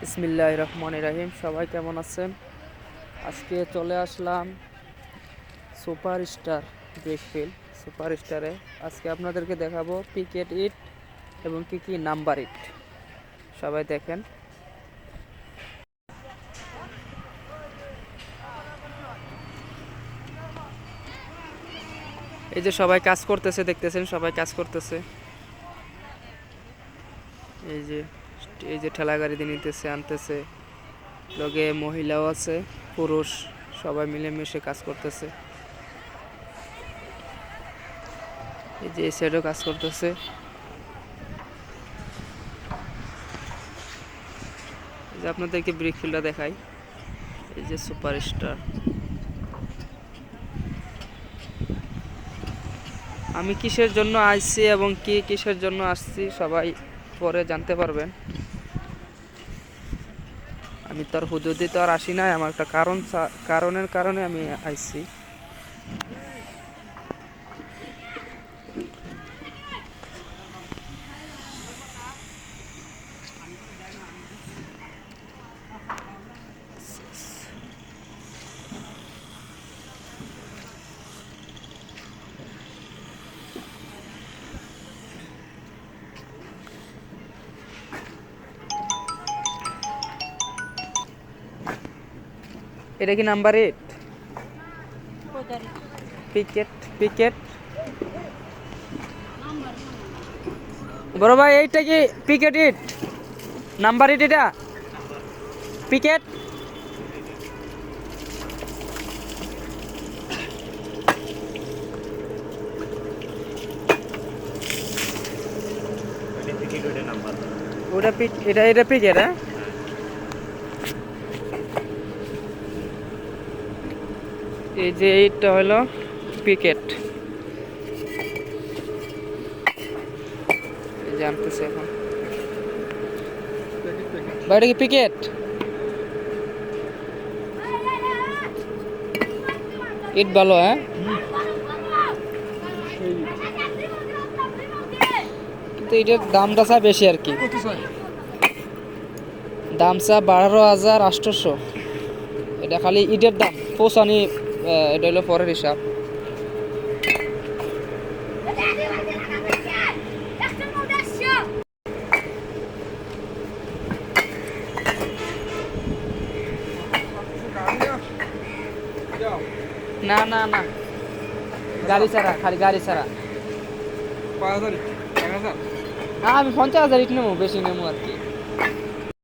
বিসমিল্লাহ রহমান রাহিম, সবাই কেমন আছেন? আজকে চলে আসলাম সুপার স্টার ব্রিকফিল্ড সুপার স্টারে আজকে আপনাদেরকে দেখাবো পিকেট ইট এবং কি কি নাম্বার ইট। সবাই দেখেন। এই যে সবাই কাজ করতেছে, দেখতেছেন? সবাই কাজ করতেছে। এই যে এই যে ঠেলা গাড়ি দিয়ে নিতেছে, আনতেছে। লগে মহিলাও আছে, পুরুষ, সবাই মিলেমিশে কাজ করতেছে। এই যে এই কাজ করতেছে। এই যে আপনাদেরকে ব্রিক ফিল্ডটা দেখাই। এই যে সুপার স্টার আমি কিসের জন্য আসছি এবং কি কিসের জন্য আসছি, সবাই পরে জানতে পারবেন। আমি তো আর হুদুদি তো আর আসি নাই, আমার একটা কারণ কারণের কারণে আমি আইছি। এটা কি নাম্বার এইট পিকেট পিকেট বড় ভাই এইটা কি পিকেট ইট নাম্বার ইট এটা? পিকেট ওটা পিক এটা এটা পিকেট হ্যাঁ? এই যে এইটা হলো পিকেট। আনতেছে এখন। বাইরে কি পিকেট? ইট ভালো হ্যাঁ? কিন্তু এটার দামটা চা বেশি আর কি। দাম চা বারো হাজার আটশোশো এটা খালি ইটের দাম পৌঁছানি এটা হলো পরের হিসাব না না না গাড়ি ছাড়া খালি গাড়ি ছাড়া আমি পঞ্চাশ হাজার ইট নেব বেশি নেব আর কি।